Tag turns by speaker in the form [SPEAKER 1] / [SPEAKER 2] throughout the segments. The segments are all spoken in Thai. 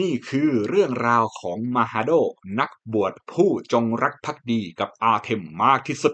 [SPEAKER 1] นี่คือเรื่องราวของมาฮาโด นักบวชผู้จงรักภักดีกับอาเทมมากที่สุด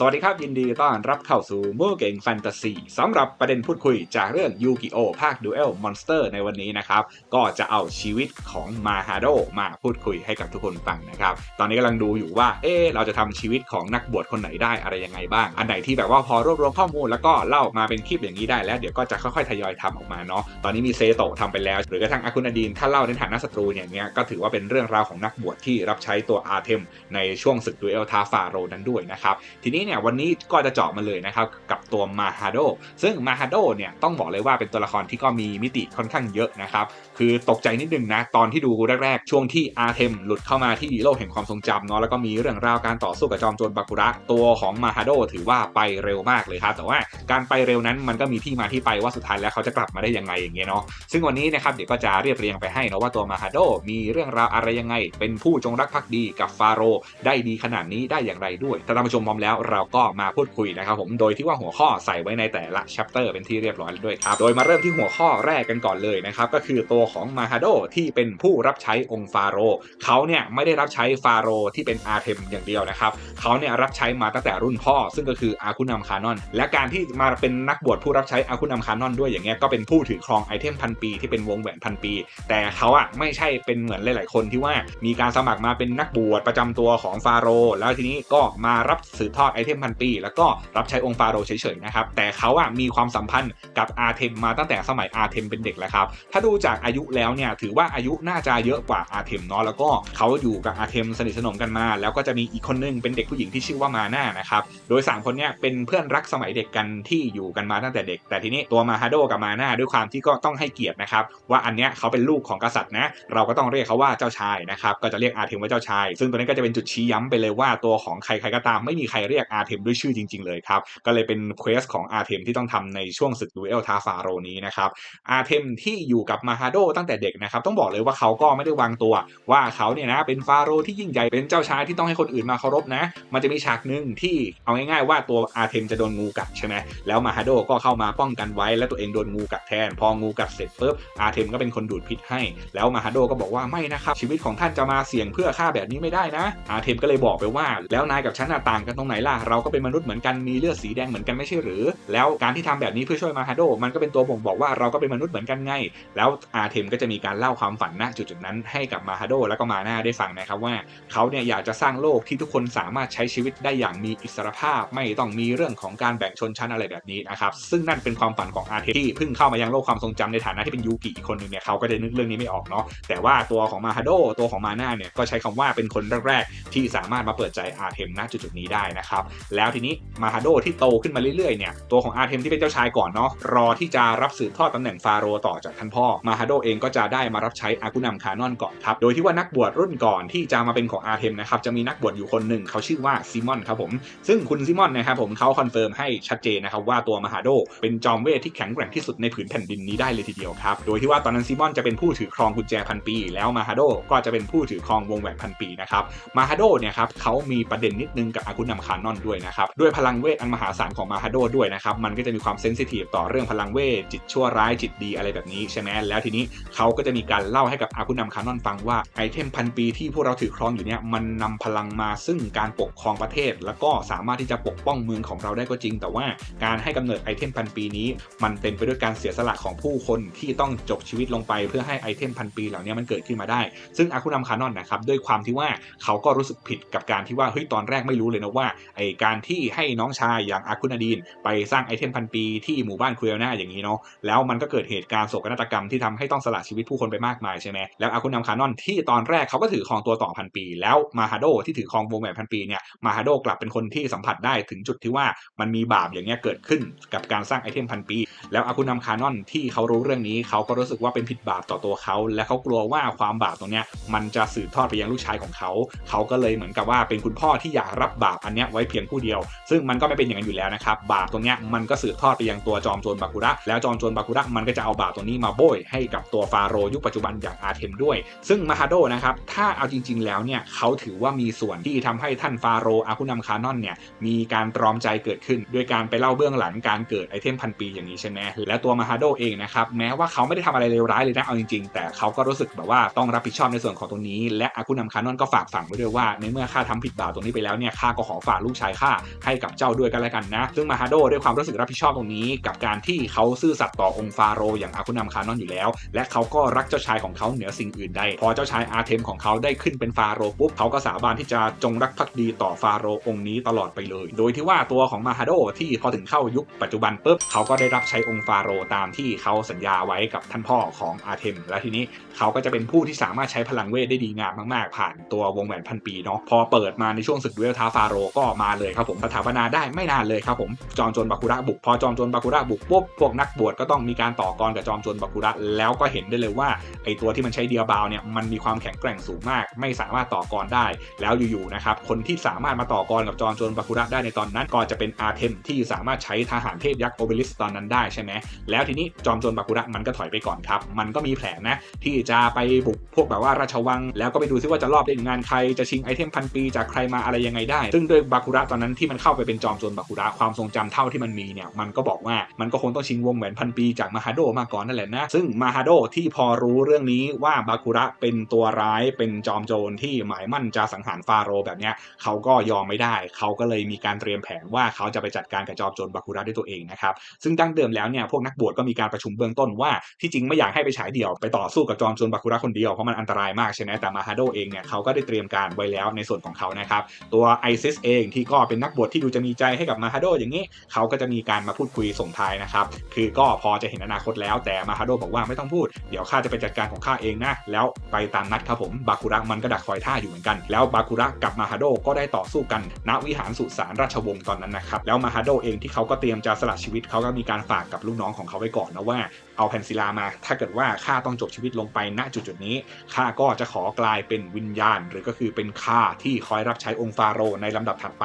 [SPEAKER 1] สวัสดีครับ ยินดีต้อนรับเข้าสู่มู่เก่งแฟนตาซีสำหรับประเด็นพูดคุยจากเรื่องยูกิโอภาคดูเอลมอนสเตอร์ในวันนี้นะครับ ก็จะเอาชีวิตของมาฮาโดมาพูดคุยให้กับทุกคนฟังนะครับ ตอนนี้กำลังดูอยู่ว่า เอ๊เราจะทำชีวิตของนักบวชคนไหนได้อะไรยังไงบ้าง อันไหนที่แบบว่าพอรวบรวมข้อมูลแล้วก็เล่ามาเป็นคลิปอย่างนี้ได้แล้วเดี๋ยวก็จะค่อยๆทยอยทำออกมาเนาะตอนนี้มีเซโตทำไปแล้ว หรือกระทั่งอาคุนาดีนถ้าเล่าในฐานะศัตรูอย่างเงี้ยก็ถือว่าเป็นเรื่องราวของนักบวชที่รับใช้ตัวอาร์เทมในช่วงศึกดูเอลทาฟาโรนั้นด้วยนะครับทีนี้เนี่ยวันนี้ก็จะเจาะมาเลยนะครับกับตัวมาฮาโดซึ่งมาฮาโดเนี่ยต้องบอกเลยว่าเป็นตัวละครที่ก็มีมิติค่อนข้างเยอะนะครับคือตกใจนิดนึงนะตอนที่ดูแรกๆ ช่วงที่อาร์เทมหลุดเข้ามาที่โลกแห่งความทรงจำเนาะแล้วก็มีเรื่องราวการต่อสู้กับจอมโจรบากุระตัวของมาฮาโดถือว่าไปเร็วมากเลยครับแต่ว่าการไปเร็วนั้นมันก็มีที่มาที่ไปว่าสุดท้ายแล้วเขาจะกลับมาได้ยังไงอย่างเงี้ยเนาะซึ่งวันนี้นะครับเดี๋ยวก็จะเรียบเรียงไปให้นะว่าตัวมาฮาโดมีเรื่องราวอะไรยังไง เป็นผู้จงรักภักดีกับฟาโรได้ดีขนาดนี้ได้อย่างไรด้วยถ้าท่านผู้ชมพร้อมแล้วเราราก็มาพูดคุยนะครับผมโดยที่ว่าหัวข้อใส่ไว้ในแต่ละ chapter เป็นที่เรียบร้อยแล้วด้วยครับโดยมาเริ่มที่หัวข้อแรกกันก่อนเลยนะครับก็คือตัวของมาฮาโดที่เป็นผู้รับใช้องค์ฟาโรห์เขาเนี่ยไม่ได้รับใช้ฟาโรห์ที่เป็นอาร์เทมอย่างเดียวนะครับเขาเนี่ยรับใช้มาตั้งแต่รุ่นพ่อ ซึ่งก็คืออาคุนัมคานอน และการที่มาเป็นนักบวชผู้รับใช้อาคุนัมคานอนด้วยอย่างเงี้ยก็เป็นผู้ถือครองไอเทมพันปีที่เป็นวงแหวนพันปี แต่เขาอะไม่ใช่เป็นเหมือนหลาย ๆ คนที่ว่ามีการสมัครมาเป็นนักบวชประจำตัวของฟาโรห์แล้วทีนี้ก็มารับสืบทอดไอเทมพันปี แล้วก็รับใช้องค์ฟาโรห์เฉยๆนะครับแต่เขาอะมีความสัมพันธ์กับอาร์เทมมาตั้งแต่สมัยอาร์เทมเป็นเด็กแล้วครับถ้าดูจากอายุแล้วเนี่ยถือว่าอายุน่าจะเยอะกว่าอาร์เทมเนาะแล้วก็เขาอยู่กับอาร์เทมสนิทสนมกันมา แล้วก็จะมีอีกคนนึงเป็นเด็กผู้หญิงที่ชื่อว่ามาน่านะครับโดย 3 คนเนี่ยเป็นเพื่อนรักสมัยเด็กกันที่อยู่กันมาตั้งแต่เด็ก แต่ทีนี้ตัวมาฮาโดกับมาน่าด้วยความที่ก็ต้องให้เกียรตินะครับว่าอันเนี้ยเขาเป็นลูกของกษัตริย์นะเราก็ต้องเรียกเขาว่าเจ้าชายนะครับก็จะเรียกอาเทมว่าเจ้าชาย ซึ่งตัวนี้ก็จะเป็นจุดชี้ย้ำไปเลยว่าตัวของใครๆก็ตามไม่มีใครเรียกอาร์เทมด้วยชื่อจริง ๆ เลยครับ ก็เลยเป็นเควสของอาร์เทมที่ต้องทำในช่วงศึกดูเอลทาฟาโรนี้นะครับอาร์เทมที่อยู่กับมาฮาโดตั้งแต่เด็กนะครับ ต้องบอกเลยว่าเขาก็ไม่ได้วางตัว ว่าเขาเนี่ยนะเป็นฟาโรที่ยิ่งใหญ่เป็นเจ้าชายที่ต้องให้คนอื่นมาเคารพนะ มันจะมีฉากหนึ่งที่เอาง่ายๆ ว่าตัวอาร์เทมจะโดนงูกัดใช่ไหมแล้วมาฮาโดก็เข้ามาป้องกันไว้แล้วตัวเองโดนงูกัดแทน พองูกัดเสร็จปุ๊บอาร์เทมก็เป็นคนดูดพิษให้ แล้วมาฮาโดก็บอกว่าไม่นะครับ ชีวิตของท่านจะมาเสี่ยงเพื่อฆ่าแบบนี้ไม่ได้นะ อาร์เทมก็เลยบอกไปว่า แล้วนายกับฉันต่างกันตรงไหนล่ะเราก็เป็นมนุษย์เหมือนกันมีเลือดสีแดงเหมือนกันไม่ใช่หรือ แล้วการที่ทำแบบนี้เพื่อช่วยมาฮาโดมันก็เป็นตัวบ่งบอกว่าเราก็เป็นมนุษย์เหมือนกันไง แล้วอาร์เทมก็จะมีการเล่าความฝันณจุดๆนั้นให้กับมาฮาโดแล้วก็มาหน่าได้ฟังนะครับว่าเขาเนี่ยอยากจะสร้างโลกที่ทุกคนสามารถใช้ชีวิตได้อย่างมีอิสรภาพ ไม่ต้องมีเรื่องของการแบ่งชนชั้นอะไรแบบนี้นะครับซึ่งนั่นเป็นความฝันของอาร์เทมที่เพิ่งเข้ามายังโลกความทรงจำในฐานะที่เป็นยูกิอีกคนหนึ่งเนี่ยเขาก็จะนึกเรื่องนี้ไม่ออกเนาะแต่ว่าตัวของมาฮาโดตัวของมาน่าเนี่ยก็ใช้คำว่าเป็นคนแรกๆที่สามารถมาเปิดใจอาเทมณจุดๆนี้ได้นะครับแล้วทีนี้มาฮาโดที่โตขึ้นมาเรื่อยๆเนี่ยตัวของอาร์เทมที่เป็นเจ้าชายก่อนเนาะรอที่จะรับสืบทอดตำแหน่งฟาโรต่อจากท่านพ่อมาฮาโดเองก็จะได้มารับใช้อากุนัมคานอนก่อนครับโดยที่ว่านักบวชรุ่นก่อนที่จะมาเป็นของอาร์เทมนะครับจะมีนักบวชอยู่คนหนึ่งเขาชื่อว่าซิมอนครับผมซึ่งคุณซิมอนนะครับผมเขาคอนเฟิร์มให้ชัดเจนนะครับว่าตัวมาฮาโดเป็นจอมเวทที่แข็งแกร่งที่สุดในผืนแผ่นดินนี้ได้เลยทีเดียวครับโดยที่ว่าตอนนั้นซิมอนจะเป็นผู้ถือครองกุญแจพันปี แล้วมาฮาโดก็จะเป็นผู้ถือครองวงแหวนพันปีนะครับมาฮาโดเนี่ยครับเขามีประเด็นนิดนึงกับอากุนัมคานอนด้วยนะครับด้วยพลังเวทอันมหาศาลของมาฮาโดด้วยนะครับมันก็จะมีความเซนซิทีฟต่อเรื่องพลังเวทจิตชั่วร้ายจิตดีอะไรแบบนี้ใช่ไหมแล้วทีนี้เขาก็จะมีการเล่าให้กับอากุนัมคานอนฟังว่าไอเทมพันปีที่พวกเราถือครองอยู่เนี่ยมันนำพลังมาซึ่งการปกครองประเทศ แล้วก็สามารถที่จะปกป้องเมืองของเราได้ก็จริง แต่ว่าการให้กำเนิดไอเทมพันปีนี้ มันเต็มไปด้วยการเสียสละของผู้คนที่ต้องจบชีวิตลงไปเพื่อให้ไอเทมพันปีเหล่านี้มันเกิดขึ้นมาได้ ซึ่งอาคุนัมคานอนนะครับด้วยความที่ว่าเขาก็รู้สึกผิดกับการที่ว่าเฮ้ยตอนแรกไม่รู้เลยนะว่าไอการที่ให้น้องชายอย่างอาคุนาดีน ไปสร้างไอเทมพันปีที่หมู่บ้านคุเอลนาอย่างนี้เนาะแล้วมันก็เกิดเหตุการณ์โศกนาฏกรรมที่ทำให้ต้องสละชีวิตผู้คนไปมากมายใช่ไหมแล้วอาคุนัมคานอนที่ตอนแรกเขาก็ถือครองตัวต่อพันปี แล้วมาฮาโดที่ถือครองวงแหวนพันปีเนี่ยมาฮาโดกลับเป็นคนที่สัมผัสได้ถึงจุดที่ว่ามันมีบาปอย่างเงี้ยเกิดขึ้นกับการสร้างไอเทมพันปี แล้วอาคุนัมคานอนที่เขารู้เรื่องนี้เขาก็รู้สึกว่าเป็นผิดบาปต่อตัวเขา และเขากลัวว่าความบาปตรงเนี้ยมันจะสืบทอดไปยังลูกชายของเขา เขาก็เลยเหมือนกับว่าเป็นคุณพ่อที่อยากรับบาปอันเนี้ยไว้เพียงพียงผู้เดียว ซึ่งมันก็ไม่เป็นอย่างนั้นอยู่แล้วนะครับ บาปตรงเนี้ยมันก็สืบทอดไปยังตัวจอมโจรบาคุระแล้วจอมโจรบาคุระมันก็จะเอาบาปตรงนี้มาโบยให้กับตัวฟาโรยุคปัจจุบันอย่างอาเทมด้วย ซึ่งมาฮาโดนะครับถ้าเอาจริง ๆ แล้วเนี่ยเขาถือว่ามีส่วนที่ทำให้ท่านฟาโรอาคุนัมคานอนเนี่ยมีการตรอมใจเกิดขึ้นด้วยการไปเล่าเบื้องหลังการเกิดไอเทมพันปีอย่างนี้ใช่ไหมและตัวมาฮาโดเองนะครับแม้ว่าเขาไม่ได้ทำอะไรเลวร้ายเลยนะเอาจริงๆ แต่เขาก็รู้สึกแบบว่าต้องรับผิดชอบในส่วนของตรงนี้ และอาคุนัมคานอนก็ฝากฝังไว้ด้วยว่าในเมื่อข้าทำผิดบาปตรงนี้ไปแล้วเนี่ยข้าก็ขอฝากลูกชายข้าให้กับเจ้าด้วยกันแล้วกันนะ ซึ่งมาฮาโดด้วยความรู้สึกรับผิดชอบตรงนี้ กับการที่เขาซื่อสัตย์ต่อองค์ฟาโรอย่างอาคุนัมคานอนอยู่แล้ว และเขาก็รักเจ้าชายของเขาเหนือสิ่งอื่นใด พอเจ้าชายอาเทมของเขาได้ขึ้นเป็นฟาโรปุ๊บเขาก็สาบานที่จะจงรักภักดีต่อฟาโรองค์นี้ตลอดไปเลย โดยที่ว่าตัวของมาฮาโดที่พอถึงเข้ายุคปัจจุบันปุ๊บเขาก็ได้รับใช้องค์ฟาโรตามที่เขาสัญญาไว้กับท่านพ่อของอาเทม และทีนี้เขาก็จะเป็นผู้ที่สามารถใช้พลังเวทได้ดีงามมากๆ ผ่านตัววงแหวนพันปีเนาะพอเปิดมาในช่วงศึกดูเอลท้าฟาโรก็มาเลยครับผมสถาปนาได้ไม่นานเลยครับผมจอมโจรบาคุระบุก พอจอมโจรบาคุระบุกปุ๊บพวกนักบวชก็ต้องมีการต่อกรกับจอมโจรบาคุระแล้วก็เห็นได้เลยว่าไอตัวที่มันใช้เดียบาวเนี่ยมันมีความแข็งแกร่งสูงมาก ไม่สามารถต่อกรได้ แล้วอยู่ๆนะครับคนที่สามารถมาต่อกรกับจอมโจรบาคุระได้ในตอนนั้น ก็จะเป็นอาเทมที่สามารถใช้ทหารเทพยักษ์โอเบลิสตอนนั้นได้ใช่ไหมแล้วทีนี้จอมโจรบาคุระมันก็ถอยไปก่อนครับมันก็มีแผนนะที่จะไปบุกพวกแบบว่าราชวัง แล้วก็ไปดูซิว่าจะรอบได้งานใครจะชิงไอเทมพันปีจากใครมาอะไรยังไงได้ ซึ่งโดยบาคุระตอนนั้นที่มันเข้าไปเป็นจอมโจรบาคุระความทรงจำเท่าที่มันมีเนี่ยมันก็บอกว่ามันก็คงต้องชิงวงแหวนพันปีจากมาฮาโดมาก่อนนั่นแหละนะ ซึ่งมาฮาโดที่พอรู้เรื่องนี้ว่าบาคุระเป็นตัวร้ายเป็นจอมโจรที่หมายมั่นจะสังหารฟาโรแบบเนี้ยเขาก็ยอมไม่ได้ เขาก็เลยมีการเตรียมแผนว่าเขาจะไปจัดการกับจอมโจรบาคุระด้วยตัวเองนะครับซึ่งดั้งเดิมแล้วเนี่ยพวกนักบวชก็มีการประชุมเบื้องต้นว่าที่จริงไม่อยากให้ไปฉายเดี่ยวไปต่อสู้กับจอมโจรบาคุระคนเดียวเพราะมันอันตรายมากใช่ไหมแต่มาฮาโดเองเนี่ยเขาก็ได้เตรียมการไว้แล้วในส่วนของเขานะครับตัวไอซิสเองที่ก็เป็นนักบวชที่ดูจะมีใจให้กับมาฮาโดอย่างนี้เขาก็จะมีการมาพูดคุยส่งท้ายนะครับ คือก็พอจะเห็นอนาคตแล้วแต่มาฮาโดบอกว่าไม่ต้องพูด เดี๋ยวข้าจะไปจัดการของข้าเองนะ แล้วไปตามนัดครับผม บาคุระมันก็ดักคอยท่าอยู่เหมือนกัน แล้วบาคุระกับมาฮาโดก็ได้ต่อสู้กัน ณ วิหารสุสานราชวงศ์ตอนนั้นนะครับ แล้วมาฮาโดเองที่เขาก็เตรียมจะสละชีวิตเขาก็มีการฝากกับลูกน้องของเขาไว้ก่อนนะว่า เอาแผ่นศิลามา ถ้าเกิดว่าข้าต้องจบชีวิตลงไปณจุดจุดนี้ข้าก็จะขอกลายเป็นวิญญาณ หรือก็คือเป็นข้าที่คอยรับใช้องค์ฟาโรในลำดับถัดไป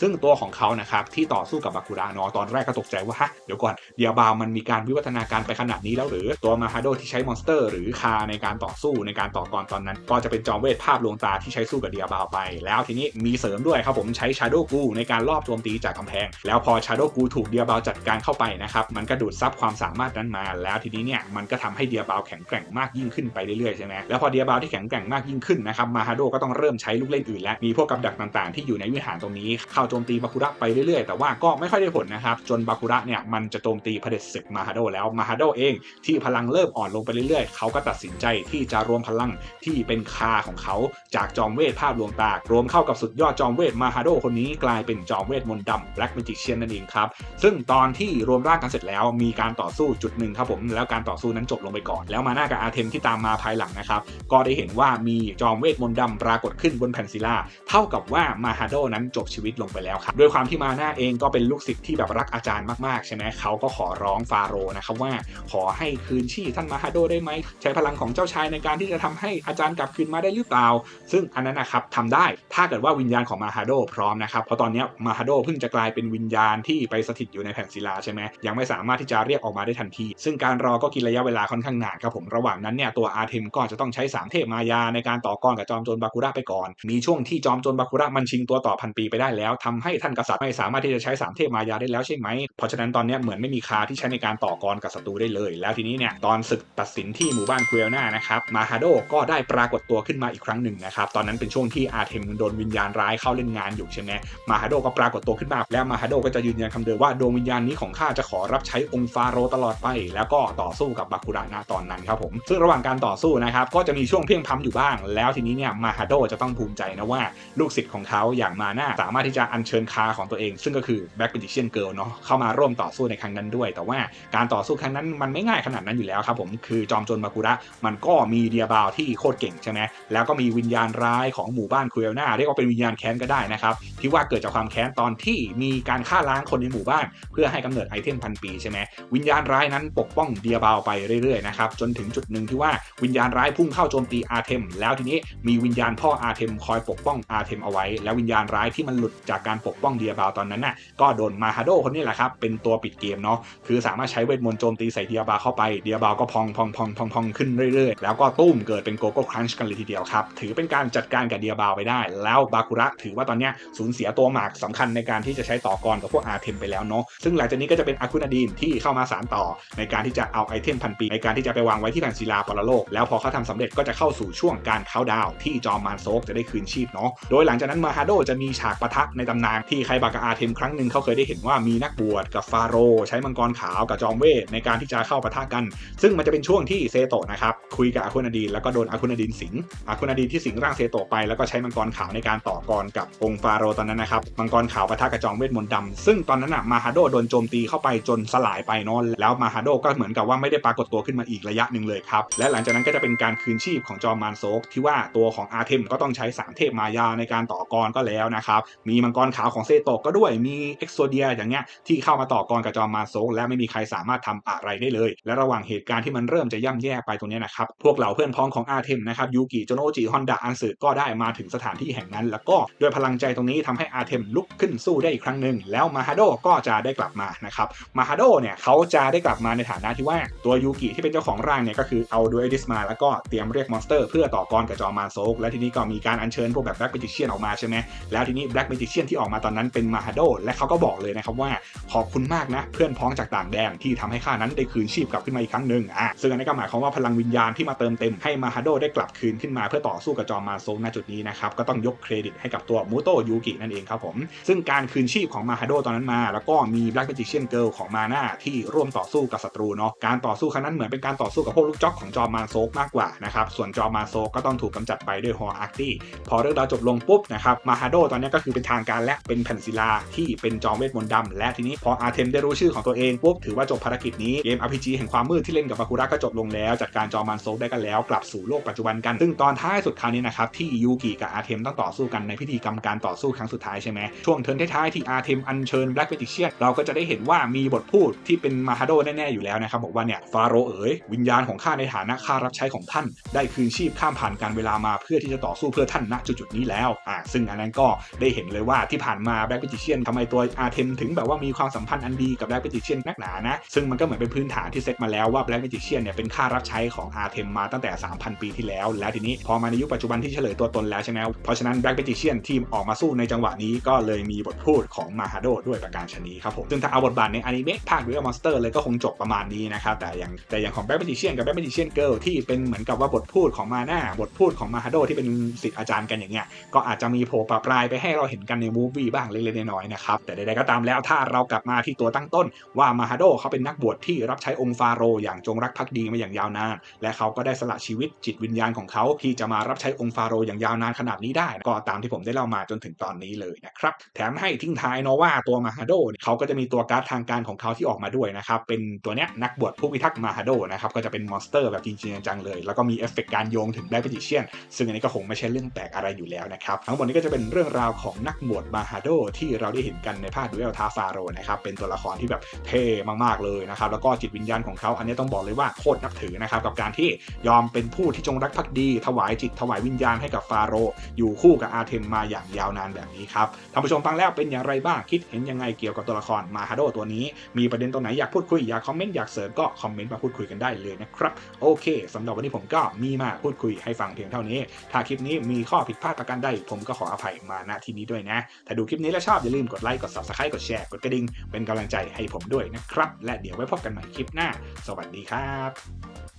[SPEAKER 1] ซึ่งตัวของเขานะครับที่ต่อสู้กับบาคุระเนาะตอนแรกก็ตกใจว่าฮะเดี๋ยวก่อนเดียบาวมันมีการวิวัฒนาการไปขนาดนี้แล้วหรือตัวมาฮาโดที่ใช้มอนสเตอร์หรือคาในการต่อสู้ในการต่อกรตอนนั้น ก็จะเป็นจอมเวทภาพลวงตาที่ใช้สู้กับเดียบาวไป แล้วทีนี้มีเสริมด้วยครับผมใช้ชาโดกูในการลอบโจมตีจากกำแพง แล้วพอชาโดกูถูกเดียบาวจัดการเข้าไปนะครับมันก็ดูดซับความสามารถนั้นมาแล้วทีนี้เนี่ยมันก็ทำให้เดียบาวแข็งแกร่งมากยิ่งขึ้นไปเรื่อยๆใช่ไหมแล้วพอเดียบาวที่แข็งแกร่งมากยิ่งขึ้นนะครับมาฮาโดก็ต้องเริ่มใช้ลูกเล่นอื่นและมีพวกกับดักต่างๆ ที่อยู่ในวิหารตรงนี้เข้าโจมตีบาคุระไปเรื่อยๆ แต่ว่าก็ไม่ค่อยได้ผลนะครับจนบาคุระเนี่ยมันจะโจมตีเผด็จศึกมาฮาโดแล้วมาฮาโดเองที่พลังเริ่มอ่อนลงไปเรื่อยๆ เขาก็ตัดสินใจที่จะรวมพลังที่เป็นคาของเขาจากจอมเวทภาพลวงตารวมเข้ากับสุดยอดจอมเวทมาฮาโดคนนี้กลายเป็นจอมเวทมนต์ดำแบล็กเมจิเชียนนั่นเองครับซึ่งตอนที่รวมร่างกันเสร็จแล้วมีการต่อสู้จุดหนึ่งครับผมแล้วการต่อสู้นั้นจบลงไปก่อน แล้วมาหน้ากับอาเทมที่ตามมาภายหลังนะครับ ก็ได้เห็นว่ามีจอมเวทมนต์ดำปรากฏขึ้นบนแผ่นศิลา เท่ากับว่ามาฮาโดนั้นจบชีวิตลงไปแล้วครับด้วยความที่มาหน้าเองก็เป็นลูกศิษย์ที่แบบรักอาจารย์มากๆใช่ไหมเขาก็ขอร้องฟาโรห์นะครับว่าขอให้คืนชีพท่านมาฮาโดได้ไหมใช้พลังของเจ้าชายในการที่จะทำให้อาจารย์กลับคืนมาได้หรือเปล่า ซึ่งอันนั้นนะครับทำได้ถ้าเกิดว่าวิญญาณของมาฮาโดพร้อมนะครับเพราะตอนนี้มาฮาโดเพิ่งจะกลายเป็นวิญญาณที่ไปสถิตอยู่ในแผ่นศิลาใช่ไหมยังไม่สามารถที่จะเรียกออกมาได้ทันที ซึ่งการรอก็กินระยะเวลาค่อนข้างนานครับผมระหว่างนั้นเนี่ยตัวอาเทมก็จะต้องใช้สามเทพมายาในการต่อกรกับจอมโจรบาคุระไปก่อน มีช่วงที่จอมโจรบาคุระมันชิงตัวต่อพันปีไปได้แล้วทำให้ท่านกษัตริย์ไม่สามารถที่จะใช้สามเทพมายาได้แล้วใช่ไหมเพราะฉะนั้นตอนนี้เหมือนไม่มีคาที่ใช้ในการต่อกรกับศัตรูได้เลย แล้วทีนี้เนี่ยตอนศึกตัดสินที่หมู่บ้านคุเอลนานะครับมาฮาโดก็ได้ปรากฏตัวขึ้นมาอีกครั้งหนึ่งนะครับตอนนั้นเป็นช่วงที่อาเทมโดนวิญญาณร้ายเข้าเล่นงานอยู่ใช่ไหมมาฮาโดก็ปรากฏตัวขึ้นมาแล้วมาฮาโดก็จะยืนยันคำเดิมว่าดวงวิญญาณนี้ของข้าจะขอรับใช้องค์ฟาโรตลอดไปแล้วก็ต่อสู้กับบาคุระณตอนนั้นครับผมซึ่งระหว่างการต่อสู้นะครับก็จะมีช่วงเพียงพ้ำอยู่บ้าง แล้วทีนี้เนี่ยมาฮาโดจะต้องภูมิใจนะว่าลูกศิษย์ของเขาอย่างมาน่าสามารถที่จะอัญเชิญคาของตัวเอง ซึ่งก็คือแบ็กเ a ิเชียนเกิลเนาะเข้ามาร่วมต่อสู้ในครั้งนั้นด้วย แต่ว่าการต่อสู้ครั้งนั้นมันไม่ง่ายขนาดนั้นอยู่แล้วครับผมคือจอมโจรบาคุระมันก็มีเดียบาวที่โคตรเก่งใช่ไหมแล้วก็มีวิญญาณร้ายของหมู่บ้านคุเอลนาเรียกว่าเป็นวิญญาณแค้นก็ได้นะครับที่ว่าเกิดจากความแค้นตอนที่มีการฆ่าล้างคนในหมู่บ้าน เพื่อให้กำเนิดไอเทมพันปีใช่ไหมวิญญาณร้ายนั้นปกป้อง้องเดียบาวไปเรื่อยๆนะครับจนถึงจุดหนึ่งที่ว่าวิญญาณร้ายพุ่งเข้าโจมตีอาเทม แล้วทีนี้มีวิญญาณพ่ออาเทมคอยปกป้องอาเทมเอาไว้ แล้ววิญญาณร้ายที่มันหลุดจากการปกป้องเดียบาวตอนนั้นน่ะก็โดนมาฮาโดคนนี้แหละครับเป็นตัวปิดเกมเนาะคือสามารถใช้เวทมนต์โจมตีใส่เดียบาวเข้าไปเดียบาวก็พองพองพองพองพองขึ้นเรื่อยๆ แล้วก็ตุ้มเกิดเป็นโกโก้ครันช์กันเลยทีเดียวครับถือเป็นการจัดการกับเดียบาวไปได้ แล้วบาคุระถือว่าตอนเนี้ยสูญเสียตัวหมากสำคัญในการที่จะใช้ต่อกรกับพวกอาเทมไปแล้วเนาะซึ่งหลังจากนี้ก็จะเป็นอาคุนาดีนที่เข้ามาสานต่อในการที่จะเอาไอเทมพันปีในการที่จะไปวางไว้ที่แผ่นศิลาปรโลก แล้วพอเขาทำสำเร็จก็จะเข้าสู่ช่วงการเข้าดาวที่จอมมารโซกจะได้คืนชีพเนาะโดยหลังจากนั้นมาฮาโดจะมีฉากปะทะในตำนานที่ใครบากบอาเทมครั้งหนึ่งเขาเคยได้เห็นว่ามีนักบวชกับฟาโรใช้มังกรขาวกับจอมเวทในการที่จะเข้าปะทะกัน ซึ่งมันจะเป็นช่วงที่เซโตะนะครับคุยกับอาคุนาดีนแล้วก็โดนอาคุนาดีนสิงอาคุนาดีนที่สิงร่างเซโตะไปแล้วก็ใช้มังกรขาวในการต่อกรกับองค์ฟาโรตอนนั้นนะครับมังกรขาวปะทะกับจอมเวทมนต์ดำซึ่งตอนนั้นน่ะมาฮาโดโดนโจมตีเข้าไปจนสลายไปเนอนแล้วมาฮาโดก็เหมือนกับว่าไม่ได้ปรากฏตัวขึ้นมาอีกระยะหนึ่งเลยครับ และหลังจากนั้นก็จะเป็นการคืนชีพของจอมมารโซกที่ว่าตัวของอาเทมก็ต้องใช้สามเทพมายาในการต่อกรก็แล้วนะครับ มีมังกรขาวของเซโตะก็ด้วย มีเอ็กโซเดียอย่างเงี้ยที่เข้ามาต่อกรกับจอมมารโซกและไม่มีใครสามารถทำอะไรได้เลย และระหว่างเหตุการณ์ที่มันเริ่มจะย่ำแย่ไปตรงนี้นะครับ พวกเหล่าเพื่อนพ้องของอาเทมนะครับยูกิโจโนจิฮอนดะอันสึก็ได้มาถึงสถานที่แห่งนั้น แล้วก็ด้วยพลังใจตรงนี้ทำให้อาเทมลุกขึ้นสู้ได้อีกครั้งหนึ่งแล้วมาฮาโดก็จะได้กลับมานะครับมาฮาโดเนี่ยเขาจะได้กลับมาในฐานะที่ว่าตัวยูกิที่เป็นเจ้าของร่างเนี่ยก็คือเอาดูเอดิสมาแล้วก็เตรียมเรียกมอนสเตอร์เพื่อต่อกรกับจอมารโซกและทีนี้ก็มีการอัญเชิญพวกแบบแบล็กเมจิเชียนออกมาใช่ไหมแล้วทีนี้แบล็กเมจิเชียนที่ออกมาตอนนั้นเป็นมาฮาโดและเขาก็บอกเลยนะครับว่าขอบคุณมากนะเพื่อนพ้องจากต่างแดนที่ทำให้ข้านั้นได้คืนชีพกลับขึ้นมาอีกครั้งหนึ่งอะซึ่งอันนี้ก็หมายความว่าพลังวิญญาณที่มาเติมเต็มให้มาฮาโดได้กลับคืนขึ้นมาเพื่อต่อสู้กับจอมมารโซกณจุดนี้นะครับก็ต้องยกเครดิตให้กับตัวมูโตยูกินั่นเองครับผมซึ่งการคืนชีพของมาฮาโดตอนนั้นมา แล้วก็มีแบล็กเมจิเชียนเกิลของมาน่าที่ร่วมต่อสู้กับศัตรูเนาะการต่อสู้ครั้งนั้นเหมือนเป็นการต่อสู้กับพวกลูกจ็อกของจอมารโซกมากกว่านะครับส่วนจอมารโซกก็ต้องถูกกำจัดไปด้วยฮออาร์ตี้พอเรื่องราวจบลงปุ๊บนะครับมาฮาโดตอนนี้ก็คือเป็นทางการและเป็นแผ่นศิลาที่เป็นจอมเวทมนต์ดำและทีนี้พออาร์เทมได้รู้ชื่อของตัวเองปุ๊บถือว่าจบภารกิจนี้เกม RPG แห่งความมืดที่เล่นกับบาคุระก็จบลงแล้วจัดการจอมารโซกได้กันแล้วกลับสู่โลกปัจจุบันกัน ซึ่งตอนท้ายสุดคราวนี้นะครับที่ยูกิกับอาร์เทมต้องต่อสู้กันในพิธีกรรมการต่อสู้ครั้งสุดท้ายใช่ไหมช่วงเทิร์นท้ายๆที่อาร์เทมอัญเชิญแบล็กเมจิเชียนเราก็จะได้เห็นว่ามีบทพูดที่เป็นมาฮาโดแน่ๆอยู่แล้วนะครับบอกว่าเนี่ยฟาโรห์เอ๋ยวิญญาณของข้าในฐานะข้ารับใช้ของท่าน ได้คืนชีพข้ามผ่านการเวลามาเพื่อที่จะต่อสู้เพื่อท่านณจุดๆนี้แล้วอ่าซึ่งอันนั้นก็ได้เห็นเลยว่าที่ผ่านมาแบล็กเมจิเชียนทำไมตัวอาร์เทมถึงแบบว่ามีความสัมพันธ์อันดีกับแบล็กเมจิเชียนนักหนานะซึ่งมันก็เหมือนเป็นพื้นฐานที่เซตมาแล้วว่าแบล็กเมจิเชียนเนี่ยเป็นข้ารับใช้ของอาร์เทมมาตั้งแต่ 3,000 ปีที่แล้ว แล้วทีนี้พอมาในยุคปัจจุบันที่เฉลยตัวตนแล้วใช่ไหมเพราะฉะนั้นแบล็กเมจิเชียนทีมออกมาสู้ในจังหวะนี้ก็เลยมีบทพูดของมาฮาโดด้วยประการชนีครับผมซึ่งถ้าเอาบทบาทในอนิเมะภาคเรือมอนสเตอร์เลยก็คงจบประมาณนี้นะครับ แต่อย่างแต่อย่างของแบล็กเมจิเชียนกับแบล็กเมจิเชียนเกิลที่เป็นเหมือนกับว่าบทพูดของมาหน่าบทพูดของมาฮาโดที่เป็นศิษย์อาจารย์กันอย่างเงี้ยก็อาจจะมีโผล่ปะปลายไปให้เราเห็นกันในมูฟวี่บ้างเล็กๆน้อยๆนะครับแต่ใดๆก็ตามแล้วถ้าเรากลับมาที่ตัวตั้งต้น ว่ามาฮาโดเขาเป็นนักบวชที่รับใช้องค์ฟาโรห์อย่างจงรักภักดีมาอย่างยาวนาน และเขาก็ได้สละชีวิตจิตวิญญาณของเขาที่จะมารับใช้องค์ฟาโรห์อย่างยาวนานขนาดนี้ได้ ก็ตามที่ผมได้เล่ามาจนถึงตอนนี้เลยนะครับแถมให้ทิ้งท้ายเนาะว่าตัวมาฮาโดเนี่ยเขาก็จะมีตัวการ์ดทางการของเขาที่ออกมาด้วยนะครับเป็นตัวเนี้ยนักบวชผู้พิทักษ์มาฮาโดนะครับก็จะเป็นมอนสเตอร์แบบจริงๆจังๆเลย แล้วก็มีเอฟเฟกต์การโยงถึงไดเปจิเชียน ซึ่งอันนี้ก็คงไม่ใช่เรื่องแปลกอะไรอยู่แล้วนะครับทั้งหมดนี้ก็จะเป็นเรื่องราวของนักบวชมาฮาโดที่เราได้เห็นกันในภาคดูเอลทาฟาโรนะครับเป็นตัวละครที่แบบเท่มากๆเลยนะครับแล้วก็จิตวิญญาณของเขาอันนี้ต้องบอกเลยว่าโคตรนับถือนะครับกับการที่ยอมเป็นผู้ที่จงรักภักดี ถวายจิตถวายวิญญาณให้กับฟาโรอยู่คู่กับอาเทมมาอย่างยาวนานแบบนี้ครับท่านผู้ชมฟังแล้วเป็นอย่างไรบ้างคิดเห็นยังไงเกี่ยวกับตัวละครมาฮาโดตัวนี้มีประเด็นตรงไหนอยากพูดคุยอยากคอมเมนต์อยากเสริมก็คอมเมนต์มาพูดคุยกันได้เลยนะครับโอเคสำหรับวันนี้ผมก็มีมาพูดคุยให้ฟังเพียงเท่านี้ ถ้าคลิปนี้มีข้อผิดพลาดประการใดผมก็ขออภัยมาณที่นี้ด้วยนะ ถ้าดูคลิปนี้แล้วชอบอย่าลืมกดไลค์กด subscribe กดแชร์กดกระดิ่งเป็นกำลังใจให้ผมด้วยนะครับ และเดี๋ยวไว้พบกันใหม่คลิปหน้า สวัสดีครับ